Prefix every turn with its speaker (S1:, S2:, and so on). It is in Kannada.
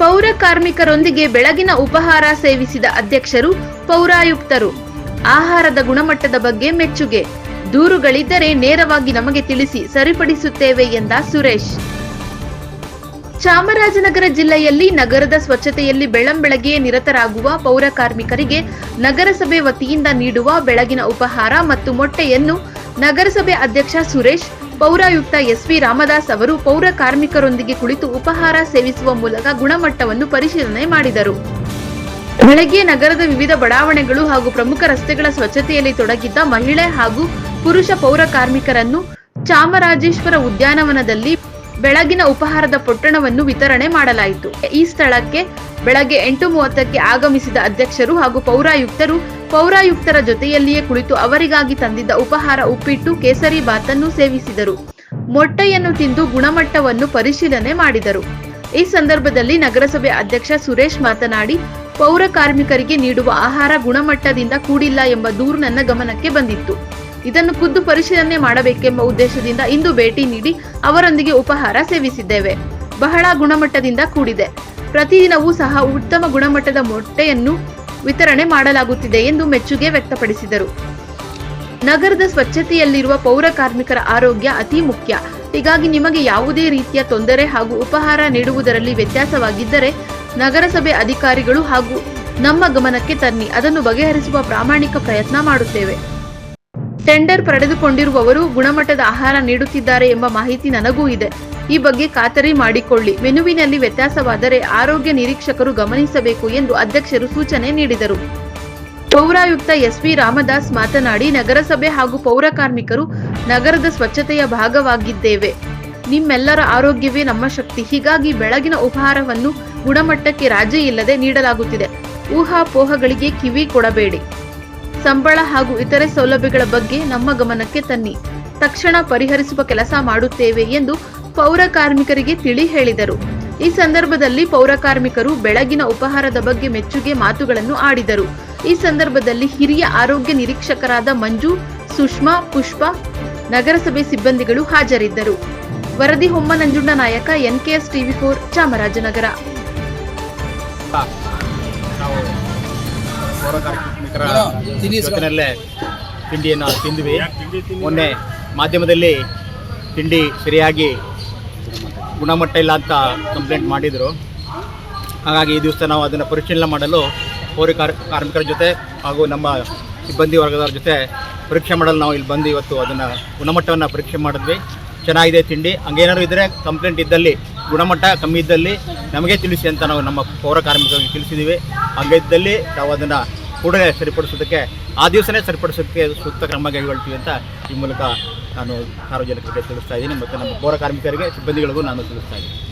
S1: ಪೌರ ಕಾರ್ಮಿಕರೊಂದಿಗೆ ಬೆಳಗಿನ ಉಪಹಾರ ಸೇವಿಸಿದ ಅಧ್ಯಕ್ಷರು, ಪೌರಾಯುಕ್ತರು. ಆಹಾರದ ಗುಣಮಟ್ಟದ ಬಗ್ಗೆ ಮೆಚ್ಚುಗೆ. ದೂರುಗಳಿದ್ದರೆ ನೇರವಾಗಿ ನಮಗೆ ತಿಳಿಸಿ ಸರಿಪಡಿಸುತ್ತೇವೆ ಎಂದ ಸುರೇಶ್. ಚಾಮರಾಜನಗರ ಜಿಲ್ಲೆಯಲ್ಲಿ ನಗರದ ಸ್ವಚ್ಛತೆಯಲ್ಲಿ ಬೆಳ್ಳಂಬೆಳಗ್ಗೆ ನಿರತರಾಗುವ ಪೌರ ಕಾರ್ಮಿಕರಿಗೆ ನಗರಸಭೆ ವತಿಯಿಂದ ನೀಡುವ ಬೆಳಗಿನ ಉಪಹಾರ ಮತ್ತು ಮೊಟ್ಟೆಯನ್ನು ನಗರಸಭೆ ಅಧ್ಯಕ್ಷ ಸುರೇಶ್ ಪೌರಾಯುಕ್ತ ಎಸ್ವಿ ರಾಮದಾಸ್ ಅವರು ಪೌರ ಕಾರ್ಮಿಕರೊಂದಿಗೆ ಕುಳಿತು ಉಪಹಾರ ಸೇವಿಸುವ ಮೂಲಕ ಗುಣಮಟ್ಟವನ್ನು ಪರಿಶೀಲನೆ ಮಾಡಿದರು. ಬೆಳಗ್ಗೆ ನಗರದ ವಿವಿಧ ಬಡಾವಣೆಗಳು ಹಾಗೂ ಪ್ರಮುಖ ರಸ್ತೆಗಳ ಸ್ವಚ್ಛತೆಯಲ್ಲಿ ತೊಡಗಿದ್ದ ಮಹಿಳೆ ಹಾಗೂ ಪುರುಷ ಪೌರ ಕಾರ್ಮಿಕರನ್ನು ಚಾಮರಾಜೇಶ್ವರ ಉದ್ಯಾನವನದಲ್ಲಿ ಬೆಳಗಿನ ಉಪಹಾರದ ಪೊಟ್ಟಣವನ್ನು ವಿತರಣೆ ಮಾಡಲಾಯಿತು. ಈ ಸ್ಥಳಕ್ಕೆ ಬೆಳಗ್ಗೆ ಎಂಟು ಮೂವತ್ತಕ್ಕೆ ಆಗಮಿಸಿದ ಅಧ್ಯಕ್ಷರು ಹಾಗೂ ಪೌರಾಯುಕ್ತರು, ಪೌರಾಯುಕ್ತರ ಜೊತೆಯಲ್ಲಿಯೇ ಕುಳಿತು ಅವರಿಗಾಗಿ ತಂದಿದ್ದ ಉಪಹಾರ ಉಪ್ಪಿಟ್ಟು, ಕೇಸರಿ ಬಾತನ್ನು ಸೇವಿಸಿದರು. ಮೊಟ್ಟೆಯನ್ನು ತಿಂದು ಗುಣಮಟ್ಟವನ್ನು ಪರಿಶೀಲನೆ ಮಾಡಿದರು. ಈ ಸಂದರ್ಭದಲ್ಲಿ ನಗರಸಭೆ ಅಧ್ಯಕ್ಷ ಸುರೇಶ್ ಮಾತನಾಡಿ, ಪೌರ ಕಾರ್ಮಿಕರಿಗೆ ನೀಡುವ ಆಹಾರ ಗುಣಮಟ್ಟದಿಂದ ಕೂಡಿಲ್ಲ ಎಂಬ ದೂರು ನನ್ನ ಗಮನಕ್ಕೆ ಬಂದಿತ್ತು. ಇದನ್ನು ಖುದ್ದು ಪರಿಶೀಲನೆ ಮಾಡಬೇಕೆಂಬ ಉದ್ದೇಶದಿಂದ ಇಂದು ಭೇಟಿ ನೀಡಿ ಅವರೊಂದಿಗೆ ಉಪಹಾರ ಸೇವಿಸಿದ್ದೇವೆ. ಬಹಳ ಗುಣಮಟ್ಟದಿಂದ ಕೂಡಿದೆ. ಪ್ರತಿದಿನವೂ ಸಹ ಉತ್ತಮ ಗುಣಮಟ್ಟದ ಮೊಟ್ಟೆಯನ್ನು ವಿತರಣೆ ಮಾಡಲಾಗುತ್ತಿದೆ ಎಂದು ಮೆಚ್ಚುಗೆ ವ್ಯಕ್ತಪಡಿಸಿದರು. ನಗರದ ಸ್ವಚ್ಛತೆಯಲ್ಲಿರುವ ಪೌರ ಕಾರ್ಮಿಕರ ಆರೋಗ್ಯ ಅತಿ ಮುಖ್ಯ. ಹೀಗಾಗಿ ನಿಮಗೆ ಯಾವುದೇ ರೀತಿಯ ತೊಂದರೆ ಹಾಗೂ ಉಪಹಾರ ನೀಡುವುದರಲ್ಲಿ ವ್ಯತ್ಯಾಸವಾಗಿದ್ದರೆ ನಗರಸಭೆ ಅಧಿಕಾರಿಗಳು ಹಾಗೂ ನಮ್ಮ ಗಮನಕ್ಕೆ ತನ್ನಿ. ಅದನ್ನು ಬಗೆಹರಿಸುವ ಪ್ರಾಮಾಣಿಕ ಪ್ರಯತ್ನ ಮಾಡುತ್ತೇವೆ. ಟೆಂಡರ್ ಪಡೆದುಕೊಂಡಿರುವವರು ಗುಣಮಟ್ಟದ ಆಹಾರ ನೀಡುತ್ತಿದ್ದಾರೆ ಎಂಬ ಮಾಹಿತಿ ನನಗೂ ಇದೆ. ಈ ಬಗ್ಗೆ ಖಾತರಿ ಮಾಡಿಕೊಳ್ಳಿ. ಮೆನುವಿನಲ್ಲಿ ವ್ಯತ್ಯಾಸವಾದರೆ ಆರೋಗ್ಯ ನಿರೀಕ್ಷಕರು ಗಮನಿಸಬೇಕು ಎಂದು ಅಧ್ಯಕ್ಷರು ಸೂಚನೆ ನೀಡಿದರು. ಪೌರಾಯುಕ್ತ ಎಸ್ವಿ ರಾಮದಾಸ್ ಮಾತನಾಡಿ, ನಗರಸಭೆ ಹಾಗೂ ಪೌರ ಕಾರ್ಮಿಕರು ನಗರದ ಸ್ವಚ್ಛತೆಯ ಭಾಗವಾಗಿದ್ದೇವೆ. ನಿಮ್ಮೆಲ್ಲರ ಆರೋಗ್ಯವೇ ನಮ್ಮ ಶಕ್ತಿ. ಹೀಗಾಗಿ ಬೆಳಗಿನ ಉಪಹಾರವನ್ನು ಗುಣಮಟ್ಟಕ್ಕೆ ರಾಜಿ ಇಲ್ಲದೆ ನೀಡಲಾಗುತ್ತಿದೆ. ಊಹಾಪೋಹಗಳಿಗೆ ಕಿವಿ ಕೊಡಬೇಡಿ. ಸಂಬಳ ಹಾಗೂ ಇತರೆ ಸೌಲಭ್ಯಗಳ ಬಗ್ಗೆ ನಮ್ಮ ಗಮನಕ್ಕೆ ತನ್ನಿ. ತಕ್ಷಣ ಪರಿಹರಿಸುವ ಕೆಲಸ ಮಾಡುತ್ತೇವೆ ಎಂದು ಪೌರ ಕಾರ್ಮಿಕರಿಗೆ ತಿಳಿ ಹೇಳಿದರು. ಈ ಸಂದರ್ಭದಲ್ಲಿ ಪೌರ ಕಾರ್ಮಿಕರು ಬೆಳಗಿನ ಉಪಹಾರದ ಬಗ್ಗೆ ಮೆಚ್ಚುಗೆ ಮಾತುಗಳನ್ನು ಆಡಿದರು. ಈ ಸಂದರ್ಭದಲ್ಲಿ ಹಿರಿಯ ಆರೋಗ್ಯ ನಿರೀಕ್ಷಕರಾದ ಮಂಜು, ಸುಷ್ಮಾ, ಪುಷ್ಪ, ನಗರಸಭೆ ಸಿಬ್ಬಂದಿಗಳು ಹಾಜರಿದ್ದರು. ವರದಿ ಹೊಮ್ಮ ನಂಜುಂಡ ನಾಯಕ, ಎನ್ಕೆಎಸ್ ಟಿವಿ ಫೋರ್ ಚಾಮರಾಜನಗರ.
S2: ಪೌರ ಜೊತೆಯಲ್ಲೇ ತಿಂಡಿಯನ್ನು ತಿಂದ್ವಿ. ಮೊನ್ನೆ ಮಾಧ್ಯಮದಲ್ಲಿ ತಿಂಡಿ ಸರಿಯಾಗಿ ಗುಣಮಟ್ಟ ಇಲ್ಲ ಅಂತ ಕಂಪ್ಲೇಂಟ್ ಮಾಡಿದರು. ಹಾಗಾಗಿ ಈ ದಿವಸ ನಾವು ಅದನ್ನು ಪರಿಶೀಲನೆ ಮಾಡಲು ಪೌರ ಕಾರ್, ಕಾರ್ಮಿಕರ ಜೊತೆ ಹಾಗೂ ನಮ್ಮ ಸಿಬ್ಬಂದಿ ವರ್ಗದವ್ರ ಜೊತೆ ಪರೀಕ್ಷೆ ಮಾಡಲು ನಾವು ಇಲ್ಲಿ ಬಂದು ಇವತ್ತು ಅದನ್ನು ಗುಣಮಟ್ಟವನ್ನು ಪರೀಕ್ಷೆ ಮಾಡಿದ್ವಿ. ಚೆನ್ನಾಗಿದೆ ತಿಂಡಿ. ಹಂಗೇನಾದ್ರು ಇದ್ದರೆ ಕಂಪ್ಲೇಂಟ್ ಇದ್ದಲ್ಲಿ ಗುಣಮಟ್ಟ ಕಮ್ಮಿ ಇದ್ದಲ್ಲಿ ನಮಗೆ ತಿಳಿಸಿ ಅಂತ ನಾವು ನಮ್ಮ ಪೌರ ಕಾರ್ಮಿಕರಿಗೆ ತಿಳಿಸಿದ್ದೀವಿ. ಹಾಗಿದ್ದಲ್ಲಿ ನಾವು ಅದನ್ನು ಕೂಡಲೇ ಸರಿಪಡಿಸೋದಕ್ಕೆ, ಆ ದಿವಸನೇ ಸರಿಪಡಿಸೋದಕ್ಕೆ ಸೂಕ್ತ ಕ್ರಮ ಕೈಗೊಳ್ತೀವಿ ಅಂತ ಈ ಮೂಲಕ ನಾನು ಸಾರ್ವಜನಿಕರಿಗೆ ತಿಳಿಸ್ತಾ ಇದ್ದೀನಿ ಮತ್ತು ನಮ್ಮ ಪೌರ ಕಾರ್ಮಿಕರಿಗೆ, ಸಿಬ್ಬಂದಿಗಳಿಗೂ ನಾನು ತಿಳಿಸ್ತಾ ಇದ್ದೀನಿ.